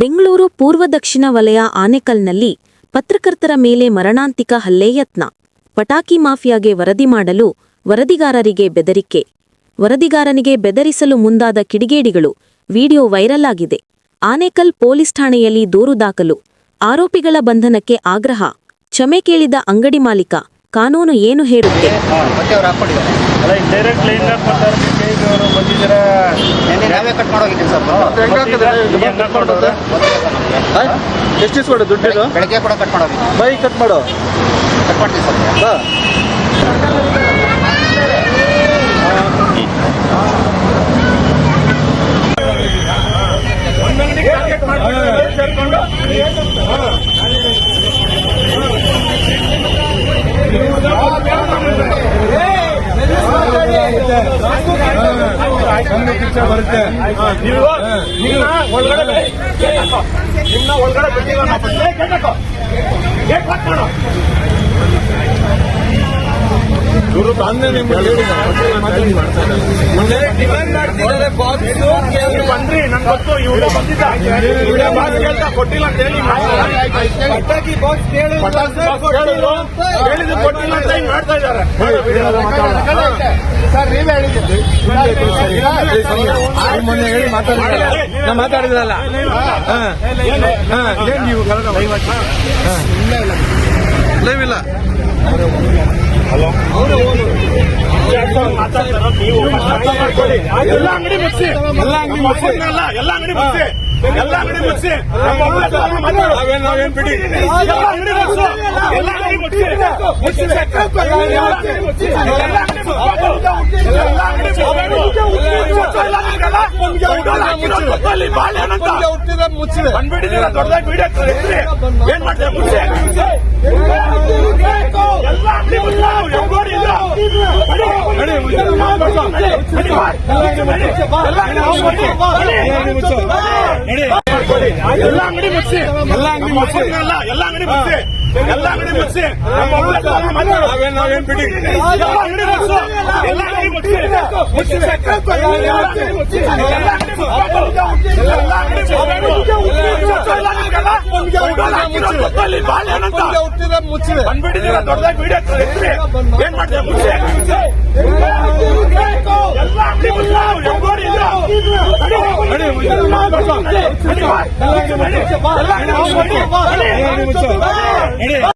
ಬೆಂಗಳೂರು ಪೂರ್ವ ದಕ್ಷಿಣ ವಲಯ ಆನೆಕಲ್ನಲ್ಲಿ ಪತ್ರಕರ್ತರ ಮೇಲೆ ಮರಣಾಂತಿಕ ಹಲ್ಲೆ ಯತ್ನ. ಪಟಾಕಿ ಮಾಫಿಯಾಗೆ ವರದಿ ಮಾಡಲು ವರದಿಗಾರರಿಗೆ ಬೆದರಿಕೆ. ವರದಿಗಾರನಿಗೆ ಬೆದರಿಸಲು ಮುಂದಾದ ಕಿಡಿಗೇಡಿಗಳು ವಿಡಿಯೋ ವೈರಲ್ ಆಗಿದೆ. ಆನೇಕಲ್ ಪೊಲೀಸ್ ಠಾಣೆಯಲ್ಲಿ ದೂರು ದಾಖಲು. ಆರೋಪಿಗಳ ಬಂಧನಕ್ಕೆ ಆಗ್ರಹ. ಕ್ಷಮೆ ಕೇಳಿದ ಅಂಗಡಿ ಮಾಲೀಕ ಕಾನೂನು ಏನು ಹೇಳುತ್ತೆ? ನಾವೇ ಕಟ್ ಮಾಡೋಗಿದ್ದೀನಿ ಸರ್? ಎಷ್ಟು ಇಸ್ಕೊಡು ದುಡ್ಡಿದು? ಬೆಳಗ್ಗೆ ಕೂಡ ಕಟ್ ಮಾಡೋದು ಬೈ ಕಟ್ ಮಾಡು? ಕಟ್ ಮಾಡ್ತೀನಿ ಸರ್ ಬಾ ಬರುತ್ತೆ. ಒಳಗಡೆ. ನಿಮ್ನ ಒಳಗಡೆ ಬಿಟ್ಟಿಲ್ಲ ನಾವು. ಏ, ಗೇಟ್ ಹಾಕೋ. ಗೇಟ್ ಲಾಕ್ ಮಾಡು. ಇವರು ತಂದೆ ನಿಮ್ಗೆ ನೀವು ಬಂದ್ರಿ ನನ್ಗೆ ಗೊತ್ತು ಇವ್ರು ಬಂದಿದ್ದ ಇವ್ರೇ ಮಾತು ಕೇಳ್ತಾ ಕೊಟ್ಟಿಲ್ಲ ಅಂತ ಹೇಳಿ ಪಟಾಕಿ ಬಾಕ್ಸ್ ಕೊಟ್ಟಿಲ್ಲ ಅಂತ ಹಿಂಗ್ ಮಾಡ್ತಾ ಇದ್ದಾರೆ ಸರ್ ನೀವೇ ಹೇಳಿದ್ದೀರಿ ಮೊನ್ನೆ ಹೇಳಿ ನಾ ಮಾತಾಡಿದ್ರಲ್ಲ ಏನ್ ನೀವು ಲೈವ್ ಇಲ್ಲ ಲೈವ್ ನೀವು ಮಾತಾಡ್ಕೊಳ್ಳಿ. ಎಲ್ಲ ಅಂಗಡಿ ಮುಚ್ಚಿ ಎಲ್ಲ ಅಂಗಡಿ ಮುಚ್ಚಿ ಎಲ್ಲ ಎಲ್ಲ ಅಂಗಡಿ ಮುಚ್ಚಿ ಎಲ್ಲ ಅಂಗಡಿ ಮುಚ್ಚಿ ನಾವೇನ್ ಬಿಡಿ ಎಲ್ಲ ಅಂಗಡಿ ಮುಚ್ಚು. ಎಲ್ಲ ಅಂಗಡಿ ಮುಚ್ಚಿ ಮುಚ್ಚಿ ಎಲ್ಲ ಅಂಗಡಿ ಮುಚ್ಚಿ. ಎಲ್ಲ ಅಂಗಡಿ ಮುಚ್ಚಿ. ಎಲ್ಲ ಅಂಗಡಿ ಮುಚ್ಚಿ. ಹುಟ್ಟಿದ ಮುಚ್ಚಿದೆ ಬಂದ್ಬಿಟ್ಟಿದ್ದೀರ ದೊಡ್ಡದಾಗಿ ವೀಡಿಯೋ ಎತ್ತಿ ಏನ್ ಮಾಡ್ತೀರಾ ಮುಚ್ಚಿ ಎಲ್ಲ ಅಂಗಡಿ ಮುಚ್ಚು. ಹೆಂಗೋಡಿ ಇಲ್ಲ. ನಡಿ. ನಡಿ. ನಡಿ. ಎಲ್ಲ ಅಂಗಡಿ ಮುಚ್ಚಿ. ಎಲ್ಲ ಅಂಗಡಿ ಮುಚ್ಚಿ ಎಲ್ಲ ಅಂಗಡಿ ಮುಚ್ಚಿ. ಎಲ್ಲ ಎಲ್ಲ ಅಂಗಡಿ ಮುಚ್ಚಿ ಎಲ್ಲ ಅಂಗಡಿ ಮುಚ್ಚಿ. ನಾವೇನ್ ನಾವೇನ್ ಬಿಡಿ ಎಲ್ಲ ಅಂಗಡಿ ಮುಚ್ಚು. ಎಲ್ಲ ಅಂಗಡಿ ಮುಚ್ಚಿ ಮುಚ್ಚಿ ಎಲ್ಲ ಅಂಗಡಿ ಮುಚ್ಚಿ. ಎಲ್ಲ ಅಂಗಡಿ ಮುಚ್ಚು. ಎಲ್ಲ ಅಂಗಡಿ ಮುಚ್ಚು. ಎಲ್ಲ ಅಂಗಡಿಗೆಲ್ಲ ದೊಡ್ಡೋಳು ಹಾಕಿರೋದು ಗೊತ್ತಲ್ಲಿ ಬಾಳೆಹಣ್ಣಂತ. ಹುಟ್ಟಿದ ಮುಚ್ಚಿದೆ ಬಂದ್ಬಿಟ್ಟಿದ್ದೀರಾ ದೊಡ್ಡದಾಗಿ ವಿಡಿಯೋ ಎತ್ತಿ ಏನ್ ಮಾಡ್ತೀರಾ ಮುಚ್ಚಿ ಎಲ್ಲ ಅಂಗಡಿ ಮುಚ್ಚು. ಹೆಂಗೋಡಿ ಇಲ್ಲ. ನಡಿ. ನಡಿ. ನಡಿ. ನಡಿ. ನಡಿ. ಎಲ್ಲ ಅಂಗಡಿ ಮುಚ್ಚು. ನಡಿ. ನಡಿ.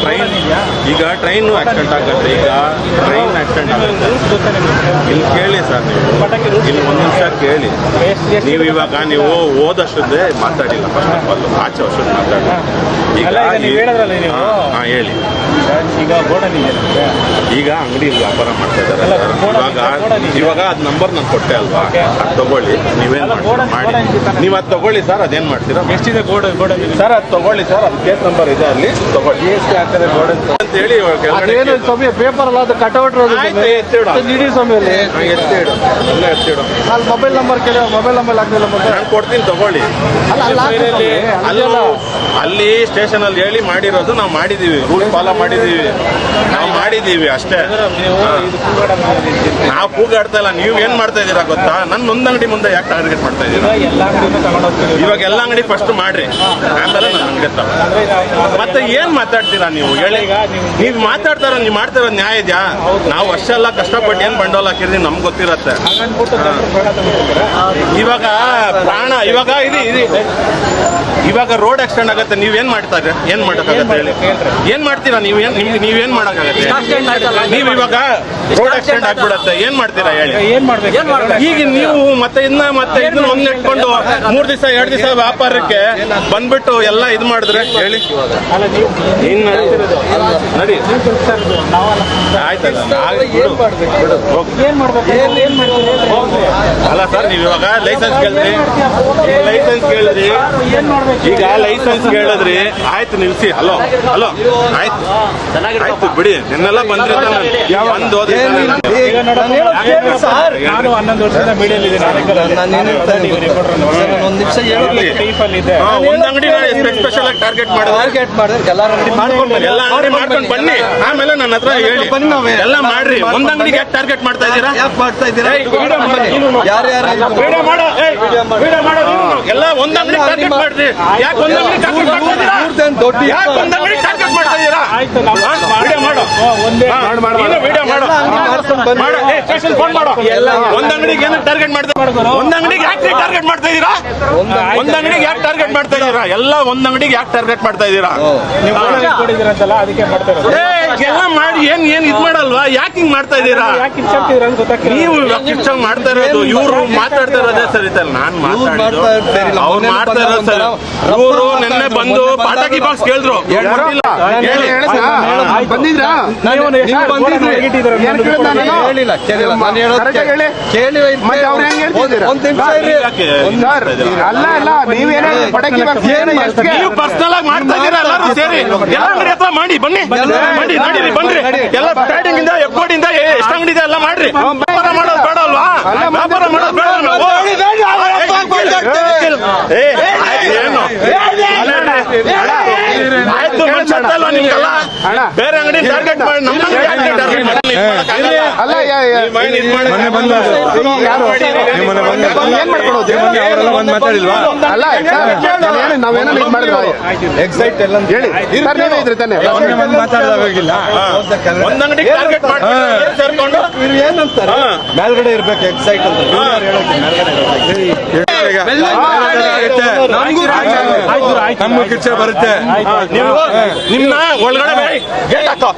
ಟ್ರೈನ್ ಈಗ ಟ್ರೈನ್ ಆಕ್ಸಿಡೆಂಟ್ ಆಗುತ್ತೆ ಈಗ ಟ್ರೈನ್ ಆಕ್ಸಿಡೆಂಟ್ ಆಗುತ್ತೆ ಇಲ್ಲಿ ಕೇಳಿ ಸರ್ ನೀವು. ಇಲ್ಲಿ ಒಂದು ನಿಮಿಷ ಕೇಳಿ. ನೀವು ಇವಾಗ ನೀವು ಓದಷ್ಟದ್ದೇ ಮಾತಾಡಿಲ್ಲ. ಫಸ್ಟ್ ಆಫ್ ಆಲ್ ಆಚೆ ವರ್ಷದ ಮಾತಾಡಿ. ಈಗ. ಹಾಂ ಹೇಳಿ. ಈಗ ಈಗ ಅಂಗಡಿ ವ್ಯಾಪಾರ ಮಾಡ್ತಾ ಇದ್ದಾರೆ. ಇವಾಗ ಆ ಅದ್ ನಂಬರ್ ನಾನು ಕೊಟ್ಟೆ ಅಲ್ವಾ? ಅದು ತಗೊಳ್ಳಿ. ನೀವೇನ್ ಮಾಡಿ. ನೀವು ಅದು ತಗೊಳ್ಳಿ ಸರ್ ಅದೇನ್ ಮಾಡ್ತೀರಾ? ಎಷ್ಟಿದೆ ಗೋಡೆ ಬೋರ್ಡಲ್ಲಿ ಸರ್ ಅದು ತಗೊಳ್ಳಿ ಸರ್ ಅದು ಕೇಸ್ ನಂಬರ್ ಇದೆ ಅಲ್ಲಿ. ತಗೊಳ್ಳಿ. ಆಗ್ತದೆ ಬೋರ್ಡ್ ಅಂತ ಹೇಳಿ ಸ್ವಾಮಿ ಪೇಪರ್ ಅಲ್ಲ ಅದು ಕಟೌಟ್. ನೀಡಿ ಸ್ವಾಮಿ ಅಲ್ಲಿ. ಎತ್ತಿಡು ಎಲ್ಲ ಎತ್ತಿಡು ಅಲ್ಲಿ ಮೊಬೈಲ್ ನಂಬರ್ ಕೇಳಿ ಮೊಬೈಲ್ ನಂಬರ್ ಹಾಕಿಲ್ಲ ನಾನು ಕೊಡ್ತೀನಿ ತಗೊಳ್ಳಿ. ಅಲ್ಲ ಅಲ್ಲ ಸ್ಟೇಷನ್ ಅಲ್ಲಿ ಹೇಳಿ ಮಾಡಿರೋದು ನಾವು ಮಾಡಿದೀವಿ. ರೂಲ್ ಫಾಲೋ ಮಾಡಿದೀವಿ. ನಾವು ಮಾಡಿದೀವಿ ಅಷ್ಟೇ. ನಾವು ಕೂಗಾಡ್ತಾ ಇಲ್ಲ ನೀವು ಏನ್ ಮಾಡ್ತಾ ಇದ್ದೀರಾ ಗೊತ್ತಾ? ನನ್ನ ಒಂದ್ ಅಂಗಡಿ ಮುಂದೆ ಯಾಕೆ ಟಾರ್ಗೆಟ್ ಮಾಡ್ತಾ ಇದೀರಾ ಹೋಗ್ತೀವಿ. ಇವಾಗ ಎಲ್ಲ ಅಂಗಡಿ ಫಸ್ಟ್ ಮಾಡ್ರಿ. ಆಮೇಲೆ ನನ್ನ ಅಂಗಡಿ. ಮತ್ತೆ ಏನ್ ಮಾತಾಡ್ತೀರಾ ನೀವು? ಹೇಳಿ. ನೀವು ಮಾತಾಡ್ತಾರ ನೀವು ಮಾಡ್ತಾರ ನ್ಯಾಯ ಇದೆಯಾ? ನಾವು ವರ್ಷ ಎಲ್ಲ ಕಷ್ಟಪಟ್ಟು ಏನ್ ಬಂಡವಾಳ ಹಾಕಿರ್ತೀವಿ ನಮ್ಗೆ ಗೊತ್ತಿರತ್ತೆ. ಇವಾಗ ಪ್ರಾಣ ಇವಾಗ ಇದು ಇದು. ಇವಾಗ ರೋಡ್ ಆಕ್ಸಿಡೆಂಟ್ ಆಗತ್ತೆ ನೀವೇನ್ ಮಾಡ್ತಾರೆ ಏನ್ ಮಾಡಕ್ಕಾಗತ್ತೆ ಹೇಳಿ? ಏನ್ ಮಾಡ್ತೀರಾ ನೀವ್ ಏನ್ ನಿಮ್ಗೆ ನೀವೇನ್ ಮಾಡಕ್ಕಾಗತ್ತೆ? ನೀವ್ ಇವಾಗ ರೋಡ್ ಆಕ್ಸಿಡೆಂಟ್ ಆಗ್ಬಿಡತ್ತೆ. ಏನ್ ಮಾಡ್ತೀರಾ ಹೇಳಿ? ಏನ್ ಮಾಡ್ಬೇಕು? ಈಗ ನೀವು ಮತ್ತೆ ಇನ್ನ ಮತ್ತೆ ಇದನ್ನ ಒಂದ್ ಇಟ್ಕೊಂಡು ಮೂರ್ ದಿವಸ ಎರಡ್ ದಿವಸ ವ್ಯಾಪಾರಕ್ಕೆ ಬಂದ್ಬಿಟ್ಟು ಎಲ್ಲ ಇದು ಮಾಡಿದ್ರೆ ಹೇಳಿ. ಅಲ್ಲ ನೀವು ಏನ್ ನಡೀತಿರೋದು? ನಡಿ. ನಾವಲ್ಲ. ಆಯ್ತಲ್ಲ ಆಯ್ತು, ಬಿಡು. ಬಿಡು, ಹೋಗು. ಏನ್ ಮಾಡ್ಬೇಕು? ಏನ್ ಮಾಡ್ಬೇಕು? ಅಲ್ಲ ಸರ್ ನೀವ್ ಇವಾಗ ಲೈಸೆನ್ಸ್ ಕೇಳಿದ್ರಿ. ಲೈಸೆನ್ಸ್ ಕೇಳಿದ್ರಿ. ಏನ್ ಮಾಡ್ಬೇಕು? ಈಗ ಲೈಸೆನ್ಸ್ ಕೇಳಿದ್ರಿ. ಆಯ್ತು ನಿಲ್ಸಿ ಹಲೋ ಹಲೋ ಆಯ್ತು. ಆಯ್ತು ಬಿಡಿ. ನಿನ್ನೆಲ್ಲ ಬಂದ್ರಿ ಬಂದು ಹೋದ್ರೆ ಈಗ ನೋಡು, ನಾನು ಹನ್ನೊಂದು ವರ್ಷದಿಂದ ಮೀಡಿಯಲ್ಲಿ? ಒಂದ್ ನಿಮಿಷ ಇದೆ. ಒಂದ್ ಅಂಗಡಿ ಸ್ಪೆಷಲ್ ಆಗಿ ಟಾರ್ಗೆಟ್ ಮಾಡಿದ್ರೆ. ಟಾರ್ಗೆಟ್ ಮಾಡಿದ್ರೆ ಎಲ್ಲಾರ ಅಂಗಡಿ ಮಾಡ್ಕೊಂಡು ಎಲ್ಲ ಅಂಗಡಿ ಮಾಡ್ಕೊಂಡು ಬನ್ನಿ. ಆಮೇಲೆ ನನ್ನ ಹತ್ರ ಹೇಳಿ. ಬನ್ನಿ ನಾವೇ. ಎಲ್ಲ ಮಾಡ್ರಿ. ಒಂದ್ ಅಂಗಡಿಗೆ ಯಾಕೆ ಟಾರ್ಗೆಟ್ ಮಾಡ್ತಾ ಇದ್ದೀರಾ? ಯಾಕೆ ಮಾಡ್ತಾ ಇದ್ದೀರಾ? ಯಾರು ಯಾರು ವಿಡಿಯೋ ಮಾಡೋ. ವಿಡಿಯೋ ಮಾಡೋ. ಎಲ್ಲ ಒಂದ್ ಅಂಗಡಿ ಟಾರ್ಗೆಟ್ ಮಾಡ್ರಿ. ಯಾಕೆ ಒಂದ್ ಅಂಗಡಿ ಟಾರ್ಗೆಟ್ ಮಾಡ್ತಾ ಇದ್ದೀರಾ? ದೊಡ್ಡ ಯಾಕೆ ಒಂದ್ ಅಂಗಡಿ ಟಾರ್ಗೆಟ್ ಮಾಡ್ತಾ ಇದ್ದೀರಾ? ಆಯ್ತು ನಾವು ಮಾಡು ಒಂದೇ. ಹಾ, ನೀನು ವಿಡಿಯೋ ಮಾಡು. ಮಾಡ್ಕೊಂಡು ಬನ್ನಿ. ಮಾಡು ಸ್ಟೇಷನ್ ಫೋನ್ ಮಾಡು. ಒಂದ್ ಅಂಗಡಿಗೆ ಏನಕ್ಕೆ ಟಾರ್ಗೆಟ್ ಮಾಡ್ತಾ ಒಂದ್ ಅಂಗಡಿಗೆ ಯಾಕೆ ಟಾರ್ಗೆಟ್ ಮಾಡ್ತಾ ಇದ್ದೀರಾ? ಒಂದ್ ಅಂಗಡಿಗೆ ಯಾಕೆ ಟಾರ್ಗೆಟ್ ಮಾಡ್ತಾ ಇದ್ದೀರಾ? ಎಲ್ಲ ಒಂದ್ ಅಂಗಡಿಗೆ ಯಾಕೆ ಟಾರ್ಗೆಟ್ ಮಾಡ್ತಾ ಇದ್ದೀರಾ? ಎಲ್ಲ ಮಾಡಿ ಏನ್ ಏನ್ ಯಾಕೆ ಹಿಂಗ್ ಮಾಡ್ತಾ ಇದೀರಾ ನೀವು ಮಾಡ್ತಾ ಇರೋದು ಇವ್ರು ಮಾತಾಡ್ತಾ ಇರೋದೇ ಸರಿ ಸರ್ ನಾನ್. ಅವ್ರು ಮಾಡ್ತಾ ಇರೋದು ಸರಿ ಇವರು ನಿನ್ನೆ ಬಂದು ಪಾಠಕಿ ಪಟಾಕಿ ಬಾಕ್ಸ್ ಕೇಳಿದ್ರು. ಬಂದಿದ್ರಾ? ಹೇಳಿಲ್ಲ ಕೇಳಿಲ್ಲ ನಾನು ಹೇಳೋದು. ಕೇಳಿ ಒಂದ್ ನಿಮಿಷ ಇರಿ. ಅಲ್ಲ ಅಲ್ಲ ನೀವೇನೇ ಪಟಾಕಿ ಬಾಕ್ಸ್ ಏನು ನೀವು ಪರ್ಸನಲ್ ಆಗಿ ಮಾಡ್ತಾ ಇದ್ದೀರಾ ಎಲ್ಲರೂ ಸೇರಿ ಹತ್ರ ಮಾಡಿ ಬನ್ನಿ ಬನ್ನಿ ನಡೀರಿ ಬನ್ರಿ ಎಲ್ಲ ಸ್ಟಾರ್ಟಿಂಗ್ ಇಂದ ಎಫ್ಕೋಡಿಂದ ಎಷ್ಟು ಅಂಗಡಿ ಇದೆ ಎಲ್ಲ ಮಾಡ್ರಿ ವ್ಯಾಪಾರ ಮಾಡೋದು ಬೇಡ ಅಲ್ವಾ ವ್ಯಾಪಾರ ಮಾಡೋದು ಬೇಡ ಏನು? ಆಯ್ತು ಮನ್ಸತ್ತ ಅಲ್ವಾ ನಿಮ್ಗೆಲ್ಲ ಬೇರೆ ಅಂಗಡಿ ಟಾರ್ಗೆಟ್ ಮಾಡಿ ನಮ್ಮ ಟಾರ್ಗೆಟ್ ಮಾಡಿ ಅಲ್ಲ ಮಾಡಕ್ಕೆ ಯಾರು ಏನ್ ಮಾಡ್ಕೊಂಡು ಹೋದ್ರಿ? ಅವರೆಲ್ಲ ಬಂದು ಮಾತಾಡಿಲ್ವಾ ಅಲ್ಲ ಸರ್, ನಾವೇನು- ನಾವೇನೋ ಇದು ಮಾಡಿದ್ವಾ? ಎಕ್ಸೈಟ್ ಎಲ್ಲ ಹೇಳಿ ಸರ್ ನೀವೇ ಇದ್ರಿ ತಾನೆ ಬಂದು ಮಾತಾಡೋವಾಗಿಲ್ಲ ಒಂದ್ ಅಂಗಡಿ ಟಾರ್ಗೆಟ್ ಮಾಡಿ ಸೇರ್ಕೊಂಡು ಇವ್ರು ಏನಂತಾರೆ ಹಾ. ಮೇಲ್ಗಡೆ ಇರ್ಬೇಕು ಎಕ್ಸೈಟ್ ಅಂತ ಮೇಲ್ಗಡೆ ನಮ್ಗೂ ಕಿಚ್ಚೆ ಬರುತ್ತೆ ನೀವು ನಿಮ್ನ ಒಳಗಡೆ ಗೇಟ್ ಹಾಕೋ.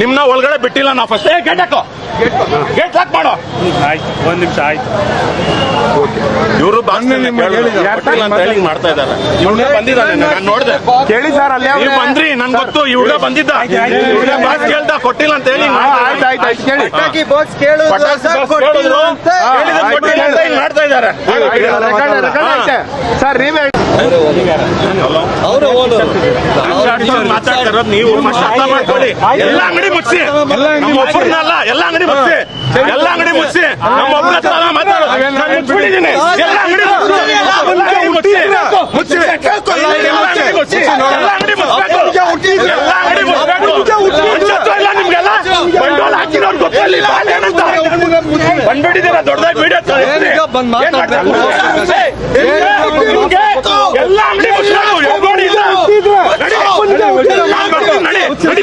ನಿಮ್ನ ಒಳಗಡೆ ಬಿಟ್ಟಿಲ್ಲ ನಾ ಫಸ್ಟ್ ಗೇಟ್ ಹಾಕೋ. ಗೇಟ್ ಲಾಕ್ ಮಾಡೋ. ಆಯ್ತು ಒಂದ್ ನಿಮಿಷ ಆಯ್ತು. ಇವರು ಅಂತ ಹೇಳಿ ಹಿಂಗ್ ಮಾಡ್ತಾ ಇದ್ದಾರೆ. ಇವ್ನ ಬಂದಿದ್ದಾನೆ ನಾನು ನೋಡಿದೆ. ಕೇಳಿ ಸರ್ ಅಲ್ಲಿ ನೀವು ಬಂದ್ರಿ ನನ್ ಗೊತ್ತು ಇವ್ಳ ಬಂದಿದ್ದ. ಬಾಸ್ ಕೇಳ್ದ ಕೊಟ್ಟಿಲ್ಲ ಅಂತ ಹೇಳಿ ಆಯ್ತು ಆಯ್ತು ಕೇಳಿ ಪಟಾಕಿ ಕೊಟ್ಟಿಲ್ಲ ಕೊಟ್ಟಿಲ್ಲ ಅಂತ ಮಾಡ್ತಾ ಇದ್ದಾರೆ. ಸರ್ ನೀವೇ ಅವ್ರು ಓನರ್ ಮಾತಾಡ್ತಾ ಇರೋದು ನೀವು ಅರ್ಥ ಮಾಡ್ಕೊಳ್ಳಿ ಎಲ್ಲ ಅಂಗಡಿ ಮುಚ್ಚಿ ಒಬ್ಬರನ್ನಲ್ಲ ಎಲ್ಲ ಅಂಗಡಿ ಮುಚ್ಚಿ ಎಲ್ಲ ಅಂಗಡಿ ಮುಚ್ಚಿ ನಮ್ಮ ಒಬ್ಬರ ಹತ್ರ ನಾನು ಮುಚ್ಚಿಬಿಟ್ಟಿದ್ದೀನಿ ಎಲ್ಲ ಅಂಗಡಿ ಮುಚ್ಚಿ ಮುಚ್ಚಿ ಮುಚ್ಚಿ ಎಲ್ಲ ಅಂಗಡಿ ಮುಚ್ಚಿ ಎಲ್ಲ ಅಂಗಡಿ ಮುಚ್ಚಬೇಕು ಎಲ್ಲ ಅಂಗಡಿ ಮುಚ್ಚಬೇಕು ಅನ್ಸತ್ವ ಇಲ್ಲ ನಿಮ್ಗೆಲ್ಲ ಬಂಡವಾಳ ಹಾಕಿರೋರು ಗೊತ್ತಿಲ್ಲ ಏನಂತ ಬಂದ್ಬಿಟ್ಟಿದ್ದೀರಾ ದೊಡ್ಡದಾಗಿ ಮಾತಾಡ್ಬೇಕು? ಎಲ್ಲ ಅಂಗಡಿ ಮುಚ್ಚಬೇಕು ಎಲ್ಗೋಡಿ ಇಲ್ಲ ನಡಿ. ನಾನ್ ಬರ್ತೀನಿ, ನಡಿ. ನಡಿ ಬಾ. ಮುಚ್ಚು, ನಡಿ.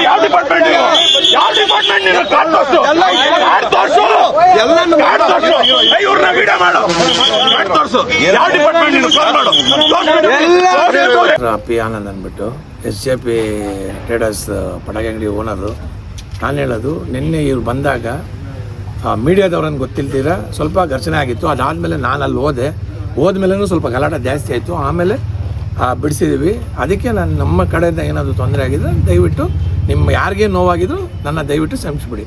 ಯಾವ ಡಿಪಾರ್ಟ್ಮೆಂಟ್ ನೀವು ಯಾವ ಡಿಪಾರ್ಟ್ಮೆಂಟ್ ನೀವು ಕಾರ್ಡ್ ತೋರ್ಸು ಕಾರ್ಡ್ ತೋರ್ಸು ಎಲ್ಲಾನು ಕಾರ್ಡ್ ತೋರ್ಸು ಏಯ್, ಇವ್ರನ್ನ ವಿಡಿಯೋ ಮಾಡು ಕಾರ್ಡ್ ತೋರ್ಸು ಯಾವ ಡಿಪಾರ್ಟ್ಮೆಂಟ್ ನೀನು ಕಾಲ್ ಮಾಡು ತೋರ್ಸು. ಪಿ ಆನಂದ್ ಅಂದ್ಬಿಟ್ಟು ಎಸ್ ಜೆ ಪಿ ಟ್ರೇಡರ್ಸ್ ಪಟಾಕಿ ಅಂಗಡಿ ಓನರು ನಾನು ಹೇಳೋದು ನಿನ್ನೆ ಇವ್ರು ಬಂದಾಗ ಮೀಡಿಯಾದವ್ರನ್ನ ಗೊತ್ತಿಲ್ದಿರ ಸ್ವಲ್ಪ ಘರ್ಷಣೆ ಆಗಿತ್ತು ಅದಾದಮೇಲೆ ನಾನು ಅಲ್ಲಿ ಹೋದೆ ಹೋದ್ಮೇಲೆ ಸ್ವಲ್ಪ ಗಲಾಟೆ ಜಾಸ್ತಿ ಆಯಿತು ಆಮೇಲೆ ಬಿಡಿಸಿದ್ದೀವಿ. ಅದಕ್ಕೆ ನಾನು ನಮ್ಮ ಕಡೆಯಿಂದ ಏನಾದರೂ ತೊಂದರೆ ಆಗಿದ್ದರೆ ದಯವಿಟ್ಟು ನಿಮ್ಮ ಯಾರಿಗೆ ನೋವಾಗಿದ್ರು ನನ್ನ ದಯವಿಟ್ಟು ಕ್ಷಮಿಸ್ಬಿಡಿ.